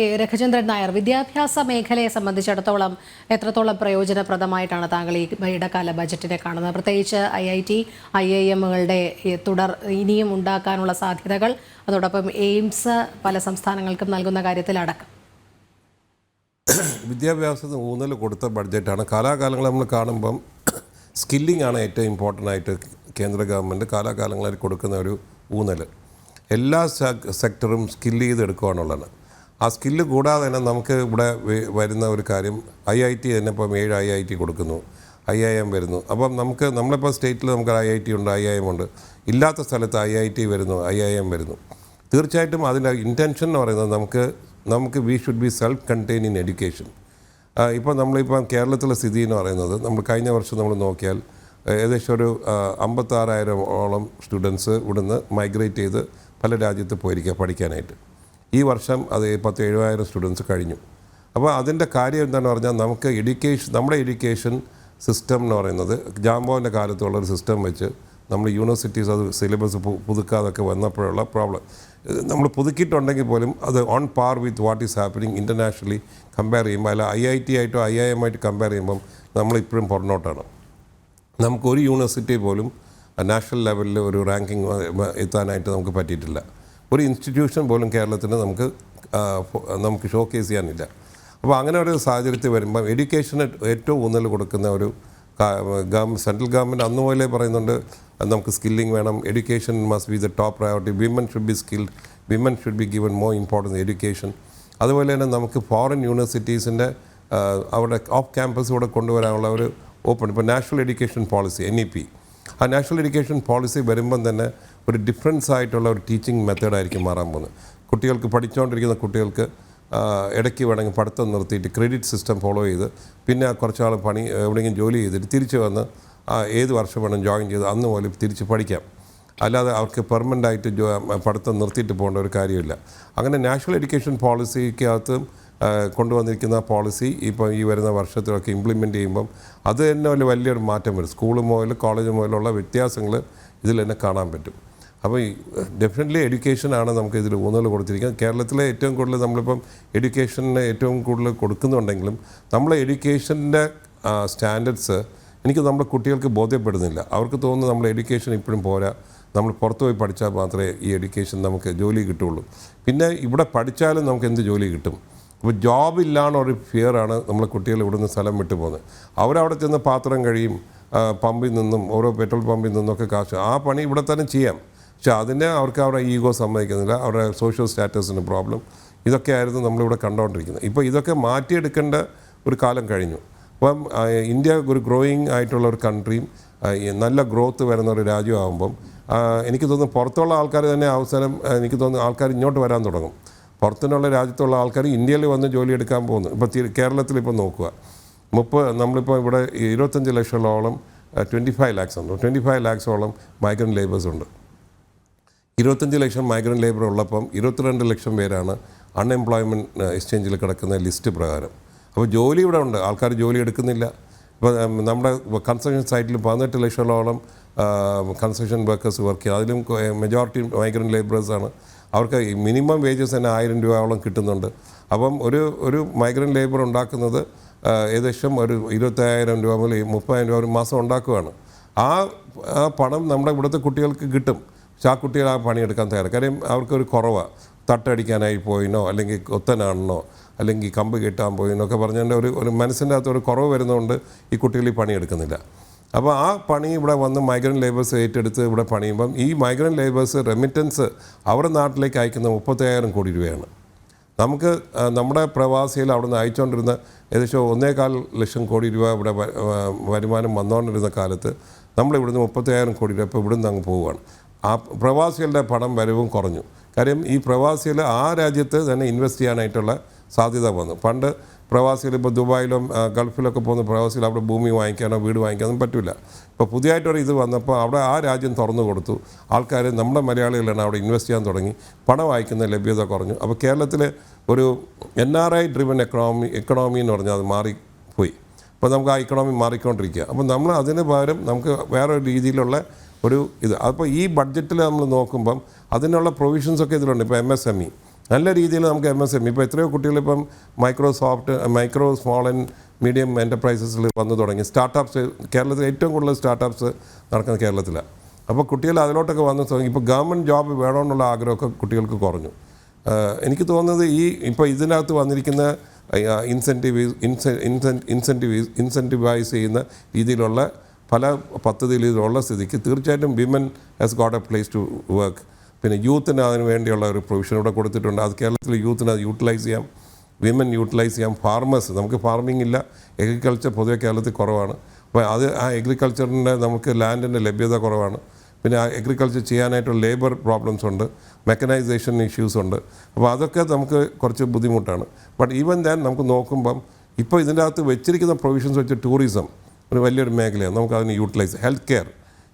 രഘചന്ദ്രൻ നായർ വിദ്യാഭ്യാസ മേഖലയെ സംബന്ധിച്ചിടത്തോളം എത്രത്തോളം പ്രയോജനപ്രദമായിട്ടാണ് താങ്കൾ ഈ ഇടക്കാല ബജറ്റിനെ കാണുന്നത്? പ്രത്യേകിച്ച് I I T I I എമ്മുകളുടെ തുടർ ഇനിയും ഉണ്ടാക്കാനുള്ള സാധ്യതകൾ അതോടൊപ്പം എയിംസ് പല സംസ്ഥാനങ്ങൾക്കും നൽകുന്ന കാര്യത്തിലടക്കം വിദ്യാഭ്യാസത്തിന് ഊന്നൽ കൊടുത്ത ബഡ്ജറ്റാണ്. കാലാകാലങ്ങൾ നമ്മൾ കാണുമ്പം സ്കില്ലിംഗ് ആണ് ഏറ്റവും ഇമ്പോർട്ടന്റ് ആയിട്ട് കേന്ദ്ര ഗവൺമെന്റ് കാലാകാലങ്ങളിൽ കൊടുക്കുന്ന ഒരു ഊന്നൽ. എല്ലാ സെക്ടറും സ്കില്ല് ചെയ്തെടുക്കുകയാണുള്ളത് ആ സ്കില്ല് കൂടാതെ തന്നെ നമുക്ക് ഇവിടെ വരുന്ന ഒരു കാര്യം ഐ ഐ ടി തന്നെ ഇപ്പം ഏഴ് ഐ ഐ ടി കൊടുക്കുന്നു. ഐ ഐ എം വരുന്നു. അപ്പം നമുക്ക് നമ്മളിപ്പോൾ സ്റ്റേറ്റിൽ നമുക്ക് ഐ ഐ ടി ഉണ്ട് ഐ ഐ എം ഉണ്ട്. ഇല്ലാത്ത സ്ഥലത്ത് ഐ ഐ ടി വരുന്നു ഐ ഐ എം വരുന്നു. തീർച്ചയായിട്ടും അതിന്റെ ഇന്റൻഷൻ എന്ന് പറയുന്നത് നമുക്ക് നമുക്ക് we should be self contain in education ഇപ്പോൾ നമ്മളിപ്പം കേരളത്തിലെ സ്ഥിതി എന്ന് പറയുന്നത് നമ്മൾ കഴിഞ്ഞ വർഷം നമ്മൾ നോക്കിയാൽ ഏകദേശം ഒരു അമ്പത്താറായിരം ഓളം സ്റ്റുഡൻസ് ഇവിടുന്ന് മൈഗ്രേറ്റ് ചെയ്ത് പല രാജ്യത്ത് പോയിരിക്കുക പഠിക്കാനായിട്ട്. ഈ വർഷം അത് പത്ത് എഴുപതായിരം സ്റ്റുഡൻസ് കഴിഞ്ഞു. അപ്പോൾ അതിന്റെ കാര്യം എന്താണെന്ന് പറഞ്ഞാൽ നമുക്ക് എഡ്യൂക്കേഷൻ നമ്മുടെ എഡ്യൂക്കേഷൻ സിസ്റ്റം എന്ന് പറയുന്നത് ജാംബോന്റെ കാലത്തുള്ള ഒരു സിസ്റ്റം വെച്ച് നമ്മൾ യൂണിവേഴ്സിറ്റീസ് അത് സിലബസ് പുതുക്കാതൊക്കെ വന്നപ്പോഴുള്ള പ്രോബ്ലം നമ്മൾ പുതുക്കിയിട്ടുണ്ടെങ്കിൽ പോലും അത് on par with what is happening internationally compare ചെയ്യുമ്പോൾ അല്ല ഐ ഐ ടി ആയിട്ടോ ഐ ഐ എം ആയിട്ട് കമ്പയർ ചെയ്യുമ്പം നമ്മളിപ്പോഴും പുറന്നോട്ടാണ്. നമുക്കൊരു യൂണിവേഴ്സിറ്റി പോലും നാഷണൽ ലെവലിൽ ഒരു റാങ്കിങ് എത്താനായിട്ട് നമുക്ക് പറ്റിയിട്ടില്ല. ഒരു ഇൻസ്റ്റിറ്റ്യൂഷൻ പോലും കേരളത്തിന് നമുക്ക് നമുക്ക് ഷോ കേസ് ചെയ്യാനില്ല. അപ്പോൾ അങ്ങനെ ഒരു സാഹചര്യത്തിൽ വരുമ്പം എഡ്യൂക്കേഷന് ഏറ്റവും ഊന്നൽ കൊടുക്കുന്ന ഒരു ഗവൺമെന്റ് സെൻട്രൽ ഗവൺമെന്റ് അന്ന് പോലെ പറയുന്നുണ്ട് നമുക്ക് സ്കില്ലിംഗ് വേണം education must be the top priority women should be skilled women should be given more importance education അതുപോലെ തന്നെ നമുക്ക് ഫോറിൻ യൂണിവേഴ്സിറ്റീസിന്റെ അവിടെ ഓഫ് ക്യാമ്പസ് കൂടെ കൊണ്ടുവരാനുള്ള ഒരു ഓപ്പൺ ഇപ്പോൾ national education policy N E P ആ നാഷണൽ എഡ്യൂക്കേഷൻ പോളിസി വരുമ്പം തന്നെ ഒരു ഡിഫറൻസ് ആയിട്ടുള്ള ഒരു ടീച്ചിങ് മെത്തേഡായിരിക്കും മാറാൻ പോകുന്നത്. കുട്ടികൾക്ക് പഠിച്ചുകൊണ്ടിരിക്കുന്ന കുട്ടികൾക്ക് ഇടയ്ക്ക് വേണമെങ്കിൽ പഠിത്തം നിർത്തിയിട്ട് ക്രെഡിറ്റ് സിസ്റ്റം ഫോളോ ചെയ്ത് പിന്നെ കുറച്ച് നാൾ പണി എവിടെയെങ്കിലും ജോലി ചെയ്തിട്ട് തിരിച്ച് വന്ന് ഏത് വർഷം വേണം ജോയിൻ ചെയ്ത് അന്ന് പോലെ തിരിച്ച് പഠിക്കാം. അല്ലാതെ അവർക്ക് പെർമനന്റ് ആയിട്ട് ജോ പഠിത്തം നിർത്തിയിട്ട് പോകേണ്ട ഒരു കാര്യമില്ല. അങ്ങനെ നാഷണൽ എഡ്യൂക്കേഷൻ പോളിസിക്കകത്ത് കൊണ്ടുവന്നിരിക്കുന്ന പോളിസി ഇപ്പം ഈ വരുന്ന വർഷത്തിലൊക്കെ ഇംപ്ലിമെന്റ് ചെയ്യുമ്പം അത് തന്നെ വലിയൊരു മാറ്റം വരും. സ്കൂൾ മുതൽ കോളേജ് മുതലുള്ള വ്യത്യാസങ്ങൾ ഇതിൽ തന്നെ കാണാൻ പറ്റും. അപ്പോൾ ഡെഫിനറ്റ്ലി എഡ്യൂക്കേഷനാണ് നമുക്ക് ഇതിൽ ഊന്നൽ കൊടുത്തിരിക്കുന്നത്. കേരളത്തിലെ ഏറ്റവും കൂടുതൽ നമ്മളിപ്പം എഡ്യൂക്കേഷന് ഏറ്റവും കൂടുതൽ കൊടുക്കുന്നുണ്ടെങ്കിലും നമ്മളെ എഡ്യൂക്കേഷന്റെ സ്റ്റാൻഡേർഡ്സ് എനിക്ക് നമ്മുടെ കുട്ടികൾക്ക് ബോധ്യപ്പെടുന്നില്ല. അവർക്ക് തോന്നുന്നു നമ്മൾ എഡ്യൂക്കേഷൻ ഇപ്പോഴും പോരാ. നമ്മൾ പുറത്തു പോയി പഠിച്ചാൽ മാത്രമേ ഈ എഡ്യൂക്കേഷൻ നമുക്ക് ജോലി കിട്ടുള്ളൂ പിന്നെ ഇവിടെ പഠിച്ചാലും നമുക്ക് എന്ത് ജോലി കിട്ടും? അപ്പോൾ ജോബ് ഇല്ലാന്നൊരു ഫിയറാണ് നമ്മളെ കുട്ടികൾ ഇവിടുന്ന് സ്ഥലം വിട്ടു പോകുന്നത്. അവരവിടെ ചെന്ന് പാത്രം കഴിയും പമ്പിൽ നിന്നും ഓരോ പെട്രോൾ പമ്പിൽ നിന്നൊക്കെ കാശ്. ആ പണി ഇവിടെ തന്നെ ചെയ്യാം. പക്ഷെ അതിനെ അവർക്ക് അവരുടെ ഈഗോ സമ്മതിക്കുന്നില്ല അവരുടെ സോഷ്യൽ സ്റ്റാറ്റസിന് പ്രോബ്ലം. ഇതൊക്കെയായിരുന്നു നമ്മളിവിടെ കണ്ടുകൊണ്ടിരിക്കുന്നത് ഇപ്പോൾ ഇതൊക്കെ മാറ്റിയെടുക്കേണ്ട ഒരു കാലം കഴിഞ്ഞു. അപ്പം ഇന്ത്യ ഒരു ഗ്രോയിങ് ആയിട്ടുള്ള ഒരു കൺട്രിയും നല്ല ഗ്രോത്ത് വരുന്ന ഒരു രാജ്യമാകുമ്പം എനിക്ക് തോന്നുന്നു പുറത്തുള്ള ആൾക്കാർ തന്നെ അവസരം എനിക്ക് തോന്നുന്നു ആൾക്കാർ ഇങ്ങോട്ട് വരാൻ തുടങ്ങും. പുറത്തുനിന്നുള്ള രാജ്യത്തുള്ള ആൾക്കാർ ഇന്ത്യയിൽ വന്ന് ജോലി എടുക്കാൻ പോകുന്നു. ഇപ്പോൾ കേരളത്തിൽ ഇപ്പോൾ നോക്കുക. മുപ്പത് നമ്മളിപ്പോൾ ഇവിടെ ഇരുപത്തഞ്ച് ലക്ഷത്തോളം ട്വന്റി ഫൈവ് ലാക്സ് ഉണ്ട്. ട്വന്റി ഫൈവ് ലാക്സോളം മൈഗ്രന്റ് ലേബേഴ്സ് ഉണ്ട്. ഇരുപത്തഞ്ച് ലക്ഷം മൈഗ്രന്റ് ലേബർ ഉള്ളപ്പം ഇരുപത്തിരണ്ട് ലക്ഷം പേരാണ് അൺഎംപ്ലോയ്മെന്റ് എക്സ്ചേഞ്ചിൽ കിടക്കുന്ന ലിസ്റ്റ് പ്രകാരം. അപ്പോൾ ജോലി ഇവിടെ ഉണ്ട്. ആൾക്കാർ ജോലി എടുക്കുന്നില്ല. ഇപ്പോൾ നമ്മുടെ കൺസ്ട്രക്ഷൻ സൈറ്റിൽ പതിനെട്ട് ലക്ഷത്തോളം കൺസ്ട്രക്ഷൻ വർക്കേഴ്സ് വർക്ക് ചെയ്യുക അതിലും മെജോറിറ്റി മൈഗ്രന്റ് ലേബറേഴ്സാണ് അവർക്ക് മിനിമം വേജസ് തന്നെ ആയിരം രൂപയോളം കിട്ടുന്നുണ്ട്. അപ്പം ഒരു ഒരു മൈഗ്രന്റ് ലേബർ ഉണ്ടാക്കുന്നത് ഏകദേശം ഒരു ഇരുപത്തയ്യായിരം രൂപ മുതൽ മുപ്പതിനായിരം രൂപ ഒരു മാസം ഉണ്ടാക്കുകയാണ് ആ പണം നമ്മുടെ ഇവിടുത്തെ കുട്ടികൾക്ക് കിട്ടും. പക്ഷെ ആ കുട്ടികൾ ആ പണിയെടുക്കാൻ തയ്യാറ്. കാര്യം അവർക്കൊരു കുറവാണ് തട്ടടിക്കാനായി പോയിനോ അല്ലെങ്കിൽ കൊത്തനാണെന്നോ അല്ലെങ്കിൽ കമ്പ് കെട്ടാൻ പോയിനോ ഒക്കെ പറഞ്ഞതിന്റെ ഒരു ഒരു മനസ്സിന്റെ അകത്ത് ഒരു കുറവ് വരുന്നതുകൊണ്ട് ഈ കുട്ടികൾ ഈ പണിയെടുക്കുന്നില്ല അപ്പോൾ ആ പണി ഇവിടെ വന്ന് മൈഗ്രന്റ് ലേബേഴ്സ് ഏറ്റെടുത്ത് ഇവിടെ പണിയുമ്പം ഈ മൈഗ്രന്റ് ലേബേഴ്സ് റെമിറ്റൻസ് അവരുടെ നാട്ടിലേക്ക് അയക്കുന്ന മുപ്പത്തയ്യായിരം കോടി രൂപയാണ്. നമുക്ക് നമ്മുടെ പ്രവാസിയിൽ അവിടെ നിന്ന് അയച്ചുകൊണ്ടിരുന്ന ഏകദേശം ഒന്നേകാൽ ലക്ഷം കോടി രൂപ ഇവിടെ വരുമാനം വന്നുകൊണ്ടിരുന്ന കാലത്ത് നമ്മൾ ഇവിടുന്ന് മുപ്പത്തയ്യായിരം കോടി രൂപ ഇപ്പോൾ ഇവിടുന്ന് അങ്ങ് പോവുകയാണ്. ആ പ്രവാസികളുടെ പണം വരവും കുറഞ്ഞു. കാര്യം ഈ പ്രവാസികൾ ആ രാജ്യത്ത് തന്നെ ഇൻവെസ്റ്റ് ചെയ്യാനായിട്ടുള്ള സാധ്യത വന്നു. പണ്ട് പ്രവാസികൾ ഇപ്പോൾ ദുബായിലും ഗൾഫിലൊക്കെ പോകുന്ന പ്രവാസികൾ അവിടെ ഭൂമി വാങ്ങിക്കാനോ വീട് വാങ്ങിക്കാനോ പറ്റില്ല ഇപ്പോൾ പുതിയതായിട്ടൊരു ഇത് വന്നപ്പോൾ അവിടെ ആ രാജ്യം തുറന്നു കൊടുത്തു. ആൾക്കാർ നമ്മുടെ മലയാളികളാണ് അവിടെ ഇൻവെസ്റ്റ് ചെയ്യാൻ തുടങ്ങി. പണം വായിക്കുന്ന ലഭ്യത കുറഞ്ഞു. അപ്പോൾ കേരളത്തിൽ ഒരു N R I driven economy economy എന്ന് പറഞ്ഞാൽ അത് മാറിപ്പോയി. അപ്പോൾ നമുക്ക് ആ ഇക്കണോമി മാറിക്കൊണ്ടിരിക്കുക. അപ്പോൾ നമ്മൾ അതിന് പകരം നമുക്ക് വേറെ രീതിയിലുള്ള ഒരു ഇത്. അപ്പോൾ ഈ ബഡ്ജറ്റിൽ നമ്മൾ നോക്കുമ്പം അതിനുള്ള പ്രൊവിഷൻസൊക്കെ ഇതിലുണ്ട്. ഇപ്പോൾ എം എസ് എം ഇ നല്ല രീതിയിൽ നമുക്ക് എം എസ് എം ഇ ഇപ്പോൾ എത്രയോ കുട്ടികൾ ഇപ്പം Microsoft micro small and medium എന്റർപ്രൈസസിൽ വന്നു തുടങ്ങി. സ്റ്റാർട്ടപ്സ് കേരളത്തിൽ ഏറ്റവും കൂടുതൽ സ്റ്റാർട്ടപ്സ് നടക്കുന്ന കേരളത്തിലാണ് അപ്പോൾ കുട്ടികൾ അതിലോട്ടൊക്കെ വന്ന് തുടങ്ങി. ഇപ്പോൾ ഗവൺമെന്റ് ജോബ് വേണമെന്നുള്ള ആഗ്രഹമൊക്കെ കുട്ടികൾക്ക് കുറഞ്ഞു. എനിക്ക് തോന്നുന്നത് ഈ ഇപ്പോൾ ഇതിനകത്ത് വന്നിരിക്കുന്ന ഇൻസെന്റീവ് ഇൻസെന്റീവ് ഇൻസെന്റീവൈസ് ചെയ്യുന്ന രീതിയിലുള്ള പല പദ്ധതിയിൽ പദ്ധതിയിലുള്ള സ്ഥിതിക്ക് തീർച്ചയായിട്ടും women has got a place to work പിന്നെ യൂത്തിന് അതിന് വേണ്ടിയുള്ള ഒരു പ്രൊവിഷൻ ഇവിടെ കൊടുത്തിട്ടുണ്ട്. അത് കേരളത്തിൽ യൂത്തിന് അത് യൂട്ടിലൈസ് ചെയ്യാം. വിമൻ യൂട്ടിലൈസ് ചെയ്യാം. ഫാർമേഴ്സ് നമുക്ക് ഫാർമിംഗ് ഇല്ല. എഗ്രികൾച്ചർ പൊതുവെ കേരളത്തിൽ കുറവാണ്. അപ്പോൾ അത് ആ എഗ്രികൾച്ചറിന്റെ നമുക്ക് ലാൻഡിന്റെ ലഭ്യത കുറവാണ്. പിന്നെ ആ എഗ്രികൾച്ചർ ചെയ്യാനായിട്ടുള്ള ലേബർ പ്രോബ്ലംസ് ഉണ്ട്. മെക്കനൈസേഷൻ ഇഷ്യൂസ് ഉണ്ട്. അപ്പോൾ അതൊക്കെ നമുക്ക് കുറച്ച് ബുദ്ധിമുട്ടാണ്. ബട്ട് ഈവൻ ദാൻ നമുക്ക് നോക്കുമ്പം ഇപ്പോൾ ഇതിന്റെ അകത്ത് വെച്ചിരിക്കുന്ന പ്രൊവിഷൻസ് വെച്ച് ടൂറിസം ഒരു വലിയൊരു മേഖലയാണ്. നമുക്ക് അതിന് യൂട്ടിലൈസ് ഹെൽത്ത് കെയർ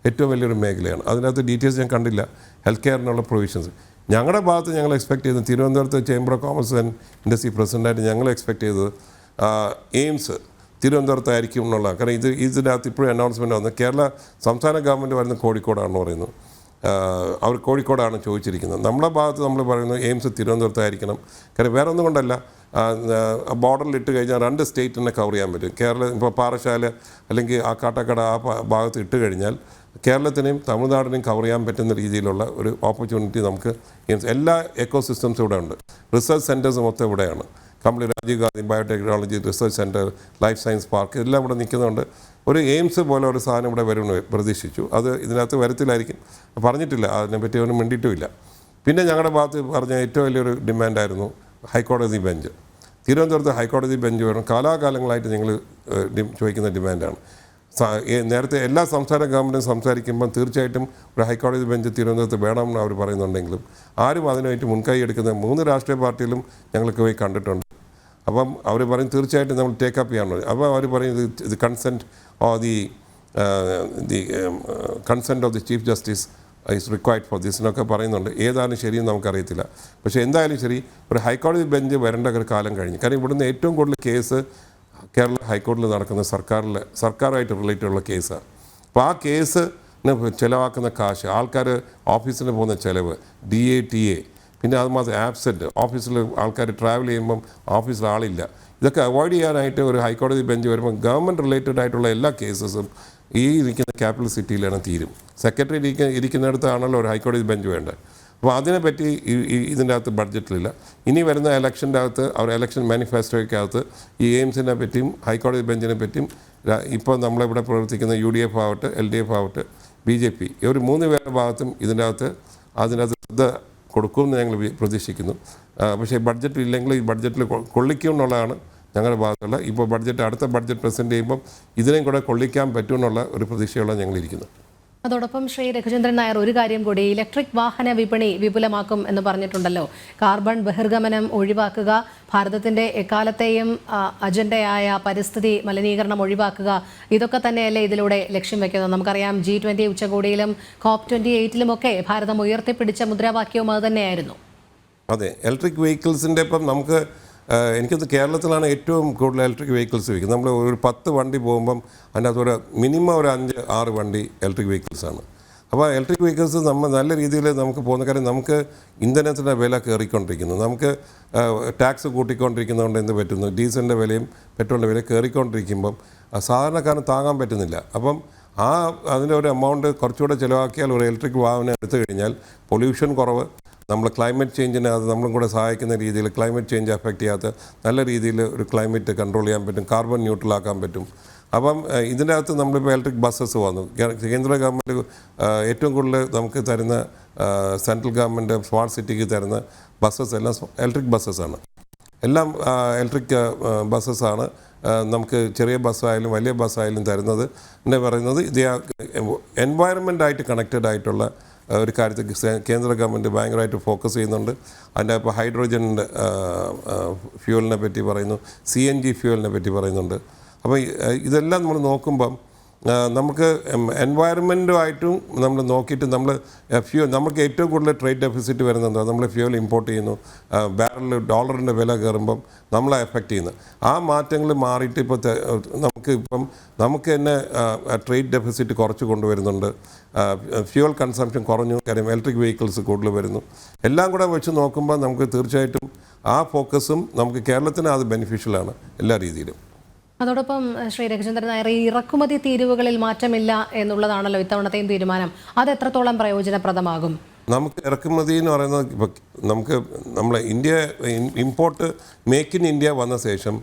ഏറ്റവും വലിയൊരു മേഖലയാണ്. അതിനകത്ത് ഡീറ്റെയിൽസ് ഞാൻ കണ്ടില്ല. ഹെൽത്ത് കെയറിനുള്ള പ്രൊവിഷൻസ് ഞങ്ങളുടെ ഭാഗത്ത് ഞങ്ങൾ എക്സ്പെക്ട് ചെയ്തത് തിരുവനന്തപുരത്ത് chamber of commerce and industry പ്രസിഡന്റായിട്ട് ഞങ്ങൾ എക്സ്പെക്ട് ചെയ്തത് എയിംസ് തിരുവനന്തപുരത്തായിരിക്കും എന്നുള്ള. കാരണം ഇത് ഇതിനകത്ത് ഇപ്പോഴും അനൗൺസ്മെന്റ് വന്നത് കേരള സംസ്ഥാന ഗവൺമെന്റ് വരുന്നത് കോഴിക്കോടാണെന്ന് പറയുന്നത് അവർ കോഴിക്കോടാണ് ചോദിച്ചിരിക്കുന്നത്. നമ്മുടെ ഭാഗത്ത് നമ്മൾ പറയുന്നത് എയിംസ് തിരുവനന്തപുരത്തായിരിക്കണം കാര്യം വേറെ ഒന്നും കൊണ്ടല്ല. ബോർഡറിൽ ഇട്ട് കഴിഞ്ഞാൽ രണ്ട് സ്റ്റേറ്റിനെ കവർ ചെയ്യാൻ പറ്റും. കേരള ഇപ്പോൾ പാറശാല അല്ലെങ്കിൽ ആ കാട്ടക്കട ആ ഭാഗത്ത് ഇട്ട് കഴിഞ്ഞാൽ കേരളത്തിനെയും തമിഴ്നാടിനെയും കവർ ചെയ്യാൻ പറ്റുന്ന രീതിയിലുള്ള ഒരു ഓപ്പർച്യൂണിറ്റി നമുക്ക് എല്ലാ എക്കോ സിസ്റ്റംസും ഇവിടെ ഉണ്ട് റിസർച്ച് സെന്റേഴ്സ് മൊത്തം ഇവിടെയാണ്. Complete Rajiv Gandhi biotechnology research centre life science park എല്ലാം ഇവിടെ നിൽക്കുന്നുണ്ട്. ഒരു എയിംസ് പോലെ ഒരു സാധനം ഇവിടെ വരുമെന്ന് പ്രതീക്ഷിച്ചു. അത് ഇതിനകത്ത് വരത്തില്ലായിരിക്കും. പറഞ്ഞിട്ടില്ല. അതിനെപ്പറ്റി അവനും മിണ്ടിയിട്ടുമില്ല പിന്നെ ഞങ്ങളുടെ ഭാഗത്ത് പറഞ്ഞ ഏറ്റവും വലിയൊരു ഡിമാൻഡായിരുന്നു ഹൈക്കോടതി ബെഞ്ച്. തിരുവനന്തപുരത്ത് ഹൈക്കോടതി ബെഞ്ച് വേണം കാലാകാലങ്ങളായിട്ട് ഞങ്ങൾ ചോദിക്കുന്ന ഡിമാൻഡാണ്. നേരത്തെ എല്ലാ സംസ്ഥാന ഗവൺമെന്റും സംസാരിക്കുമ്പം തീർച്ചയായിട്ടും ഒരു ഹൈക്കോടതി ബെഞ്ച് തിരുവനന്തപുരത്ത് വേണമെന്ന് അവർ പറയുന്നുണ്ടെങ്കിലും ആരും അതിനായിട്ട് മുൻകൈ എടുക്കുന്ന മൂന്ന് രാഷ്ട്രീയ പാർട്ടിയിലും ഞങ്ങൾക്ക് പോയി കണ്ടിട്ടുണ്ട്. അപ്പം അവർ പറയും തീർച്ചയായിട്ടും നമ്മൾ ടേക്കപ്പ് ചെയ്യണം അപ്പോൾ അവർ പറയും ഇത് consent o the the consent of the chief justice is required for this എന്നൊക്കെ പറയുന്നുണ്ട്. ഏതാണ് ശരിയെന്ന് നമുക്കറിയത്തില്ല. പക്ഷേ എന്തായാലും ശരി ഒരു ഹൈക്കോടതി ബെഞ്ച് വരേണ്ട ഒരു കാലം കഴിഞ്ഞു. കാരണം ഇവിടുന്ന് ഏറ്റവും കൂടുതൽ കേസ് കേരള ഹൈക്കോടതിയിൽ നടക്കുന്ന സർക്കാരിൽ സർക്കാരുമായിട്ട് റിലേറ്റഡ് ഉള്ള കേസാണ് അപ്പോൾ ആ കേസിന് ചിലവാക്കുന്ന കാശ് ആൾക്കാർ ഓഫീസിന് പോകുന്ന ചിലവ് ഡി എ ടി എ പിന്നെ അത് മാത്രം ആബ്സെന്റ് ഓഫീസിൽ ആൾക്കാർ ട്രാവൽ ചെയ്യുമ്പം ഓഫീസിൽ ആളില്ല. ഇതൊക്കെ അവോയ്ഡ് ചെയ്യാനായിട്ട് ഒരു ഹൈക്കോടതി ബെഞ്ച് വരുമ്പോൾ ഗവൺമെന്റ് റിലേറ്റഡ് ആയിട്ടുള്ള എല്ലാ കേസസും ഈ ഇരിക്കുന്ന ക്യാപിറ്റൽ സിറ്റിയിലാണ് തീരും. സെക്രട്ടറി ഇരിക്കുന്ന ഇരിക്കുന്നിടത്താണല്ലോ ഒരു ഹൈക്കോടതി ബെഞ്ച് വേണ്ടത്. അപ്പോൾ അതിനെപ്പറ്റി ഇതിന്റെ അകത്ത് ബഡ്ജറ്റിലില്ല. ഇനി വരുന്ന ഇലക്ഷന്റെ അകത്ത് അവർ ഇലക്ഷൻ മാനിഫെസ്റ്റോയ്ക്കകത്ത് ഈ എയിംസിനെ പറ്റിയും ഹൈക്കോടതി ബെഞ്ചിനെ പറ്റിയും ഇപ്പോൾ നമ്മളിവിടെ പ്രവർത്തിക്കുന്ന യു ഡി എഫ് ആവട്ടെ എൽ ഡി എഫ് ആവട്ടെ ബി ജെ പി ഇവർ മൂന്ന് പേരുടെ ഭാഗത്തും ഇതിന്റെ അകത്ത് അതിനകത്ത് ശ്രദ്ധ കൊടുക്കുമെന്ന് ഞങ്ങൾ പ്രതീക്ഷിക്കുന്നു. പക്ഷേ ബഡ്ജറ്റ് ഇല്ലെങ്കിൽ ഈ ബഡ്ജറ്റിൽ കൊള്ളിക്കുമെന്നുള്ളതാണ് ഞങ്ങളുടെ ഭാഗത്തുള്ള. ഇപ്പോൾ ബഡ്ജറ്റ് അടുത്ത ബഡ്ജറ്റ് പ്രസന്റ് ചെയ്യുമ്പം ഇതിനെയും കൂടെ കൊള്ളിക്കാൻ പറ്റുമെന്നുള്ള ഒരു പ്രതീക്ഷയുള്ള ഞങ്ങളിരിക്കുന്നത് അതോടൊപ്പം ശ്രീ രഘുചന്ദ്രൻ നായർ ഒരു കാര്യം കൂടി ഇലക്ട്രിക് വാഹന വിപണി വിപുലമാക്കും എന്ന് പറഞ്ഞിട്ടുണ്ടല്ലോ. കാർബൺ ബഹിർഗമനം ഒഴിവാക്കുക ഭാരതത്തിന്റെ എക്കാലത്തെയും അജണ്ടയായ പരിസ്ഥിതി മലിനീകരണം ഒഴിവാക്കുക ഇതൊക്കെ തന്നെയല്ലേ ഇതിലൂടെ ലക്ഷ്യം വെക്കുന്നത്. നമുക്കറിയാം ജി ട്വന്റി ഉച്ചകോടിയിലും കോപ്പ് ട്വന്റി എയ്റ്റിലുമൊക്കെ ഭാരതം ഉയർത്തിപ്പിടിച്ച മുദ്രാവാക്യവും അത് തന്നെയായിരുന്നു. അതെ ഇലക്ട്രിക് വെഹിക്കിൾസിന്റെ ഇപ്പം നമുക്ക് ആ, എനിക്കൊന്ന് കേരളത്തിലാണ് ഏറ്റവും കൂടുതൽ ഇലക്ട്രിക് വെഹിക്കിൾസ് വയ്ക്കുന്നത് നമ്മൾ ഒരു പത്ത് വണ്ടി പോകുമ്പം അതിനകത്ത് ഒരു മിനിമം ഒരു അഞ്ച് ആറ് വണ്ടി ഇലക്ട്രിക് വെഹിക്കിൾസാണ് അപ്പോൾ ഇലക്ട്രിക് വെഹിക്കിൾസ് നമ്മൾ നല്ല രീതിയിൽ നമുക്ക് പോകുന്ന കാര്യം നമുക്ക് ഇന്ധനത്തിന്റെ വില കയറിക്കൊണ്ടിരിക്കുന്നു നമുക്ക് ടാക്സ് കൂട്ടിക്കൊണ്ടിരിക്കുന്നതുകൊണ്ട് എന്ത് പറ്റുന്നു? ഡീസലിന്റെ വിലയും പെട്രോളിന്റെ വില കയറിക്കൊണ്ടിരിക്കുമ്പം സാധാരണക്കാരന് താങ്ങാൻ പറ്റുന്നില്ല. അപ്പം ആ അതിന്റെ ഒരു എമൗണ്ട് കുറച്ചുകൂടെ ചിലവാക്കിയാൽ ഒരു ഇലക്ട്രിക് വാഹനം എടുത്തു കഴിഞ്ഞാൽ പൊല്യൂഷൻ കുറവ് നമ്മൾ ക്ലൈമറ്റ് ചേഞ്ചിനെ അത് നമ്മളും കൂടെ സഹായിക്കുന്ന രീതിയിൽ ക്ലൈമറ്റ് ചേഞ്ച് എഫക്റ്റ് ചെയ്യാത്ത നല്ല രീതിയിൽ ഒരു ക്ലൈമറ്റ് കൺട്രോൾ ചെയ്യാൻ പറ്റും കാർബൺ ന്യൂട്രലാക്കാൻ പറ്റും. അപ്പം ഇതിന്റെ അകത്ത് നമ്മളിപ്പോൾ ഇലക്ട്രിക് ബസ്സസ് വന്നു. കേന്ദ്ര ഗവൺമെന്റ് ഏറ്റവും കൂടുതൽ നമുക്ക് തരുന്ന സെൻട്രൽ ഗവൺമെന്റ് സ്മാർട്ട് സിറ്റിക്ക് തരുന്ന ബസ്സസ് എല്ലാം ഇലക്ട്രിക് ബസ്സസ്സാണ് എല്ലാം ഇലക്ട്രിക് ബസ്സസ്സാണ് നമുക്ക് ചെറിയ ബസ്സായാലും വലിയ ബസ്സായാലും തരുന്നത്. എന്നെ പറയുന്നത് ഇത് എൻവയറമെന്റായിട്ട് കണക്റ്റഡ് ആയിട്ടുള്ള ഒരു കാര്യത്തിൽ കേന്ദ്ര ഗവൺമെന്റ് ഭയങ്കരമായിട്ട് ഫോക്കസ് ചെയ്യുന്നുണ്ട്. അതിന്റെ ഇപ്പോൾ ഹൈഡ്രോജൻ ഫ്യൂവലിനെ പറ്റി പറയുന്നു സി എൻ ജി ഫ്യൂവലിനെ പറ്റി പറയുന്നുണ്ട്. അപ്പോൾ ഇതെല്ലാം നമ്മൾ നോക്കുമ്പം നമുക്ക് എൻവയറമെന്റുമായിട്ടും നമ്മൾ നോക്കിയിട്ട് നമ്മൾ ഫ്യൂൽ നമുക്ക് ഏറ്റവും കൂടുതൽ ട്രേഡ് ഡെഫിസിറ്റ് വരുന്നത് നമ്മൾ ഫ്യൂൽ ഇമ്പോർട്ട് ചെയ്യുന്നു. ബാരലിൽ ഡോളറിന്റെ വില കയറുമ്പം നമ്മളെ എഫക്റ്റ് ചെയ്യുന്നു. ആ മാറ്റങ്ങൾ മാറിയിട്ട് ഇപ്പോൾ നമുക്ക് ഇപ്പം നമുക്ക് തന്നെ ട്രേഡ് ഡെഫിസിറ്റ് കുറച്ച് കൊണ്ടുവരുന്നുണ്ട്. ഫ്യൂൽ കൺസംഷൻ കുറഞ്ഞു. കാര്യം ഇലക്ട്രിക് വെഹിക്കിൾസ് കൂടുതൽ വരുന്നു. എല്ലാം കൂടെ വെച്ച് നോക്കുമ്പോൾ നമുക്ക് തീർച്ചയായിട്ടും ആ ഫോക്കസും നമുക്ക് കേരളത്തിന് അത് ബെനിഫിഷ്യലാണ് എല്ലാ രീതിയിലും. അതോടൊപ്പം ശ്രീ രഘുചന്ദ്രൻ നായർ ഈ ഇറക്കുമതി തീരുവകളിൽ മാറ്റമില്ല എന്നുള്ളതാണല്ലോ ഇത്തവണത്തെയും തീരുമാനം. അത് എത്രത്തോളം പ്രയോജനപ്രദമാകും? നമുക്ക് ഇറക്കുമതി എന്ന് പറയുന്നത് നമുക്ക് നമ്മളെ India import make in India വന്ന ശേഷം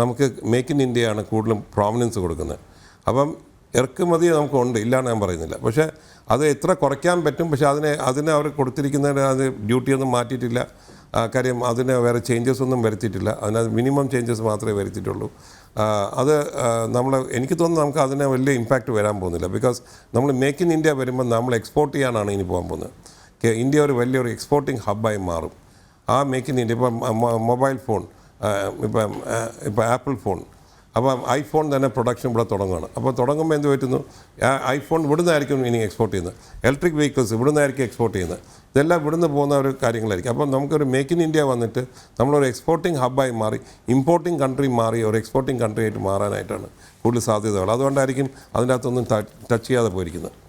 നമുക്ക് മേക്ക് ഇൻ ഇന്ത്യയാണ് കൂടുതലും പ്രോമിനൻസ് കൊടുക്കുന്നത്. അപ്പം ഇറക്കുമതി നമുക്കുണ്ട് ഇല്ലാന്ന് ഞാൻ പറയുന്നില്ല. പക്ഷേ അത് എത്ര കുറയ്ക്കാൻ പറ്റും പക്ഷേ അതിനെ അതിനെ അവർ കൊടുത്തിരിക്കുന്നതിന് അത് ഡ്യൂട്ടിയൊന്നും മാറ്റിയിട്ടില്ല. കാര്യം അതിന് വേറെ ചേഞ്ചസ് ഒന്നും വരുത്തിയിട്ടില്ല. അതിനകത്ത് മിനിമം ചേഞ്ചസ് മാത്രമേ വരുത്തിയിട്ടുള്ളൂ. അത് നമ്മൾ എനിക്ക് തോന്നുന്നു നമുക്ക് അതിന് വലിയ ഇമ്പാക്റ്റ് വരാൻ പോകുന്നില്ല. ബിക്കോസ് നമ്മൾ മേക്ക് ഇൻ ഇന്ത്യ വരുമ്പോൾ നമ്മൾ എക്സ്പോർട്ട് ചെയ്യാനാണ് ഇനി പോകാൻ പോകുന്നത്. ഇന്ത്യ ഒരു വലിയൊരു എക്സ്പോർട്ടിംഗ് ഹബ്ബായി മാറും. ആ മേക്ക് ഇൻ ഇന്ത്യ ഇപ്പം മൊബൈൽ ഫോൺ ഇപ്പം ഇപ്പം ആപ്പിൾ ഫോൺ അപ്പം ഐഫോൺ തന്നെ പ്രൊഡക്ഷൻ ഇവിടെ തുടങ്ങുകയാണ്. അപ്പോൾ തുടങ്ങുമ്പോൾ എന്ത് പറ്റുന്നു? ഐഫോൺ ഇവിടുന്നായിരിക്കും ഇനി എക്സ്പോർട്ട് ചെയ്യുന്നത്. ഇലക്ട്രിക് വെഹിക്കിൾസ് ഇവിടുന്നായിരിക്കും എക്സ്പോർട്ട് ചെയ്യുന്നത്. ഇതെല്ലാം ഇവിടുന്ന് പോകുന്ന ഒരു കാര്യങ്ങളായിരിക്കും. അപ്പം നമുക്കൊരു മേക്ക് ഇൻ ഇന്ത്യ വന്നിട്ട് നമ്മളൊരു എക്സ്പോർട്ടിംഗ് ഹബ്ബായി മാറി ഇമ്പോർട്ടിംഗ് കൺട്രി മാറി ഒരു എക്സ്പോർട്ടിംഗ് കൺട്രി ആയിട്ട് മാറാനായിട്ടാണ് കൂടുതൽ സാധ്യതകൾ. അതുകൊണ്ടായിരിക്കും അതിന്റെ അകത്തൊന്നും ടച്ച് ചെയ്യാതെ പോയിരിക്കുന്നത്.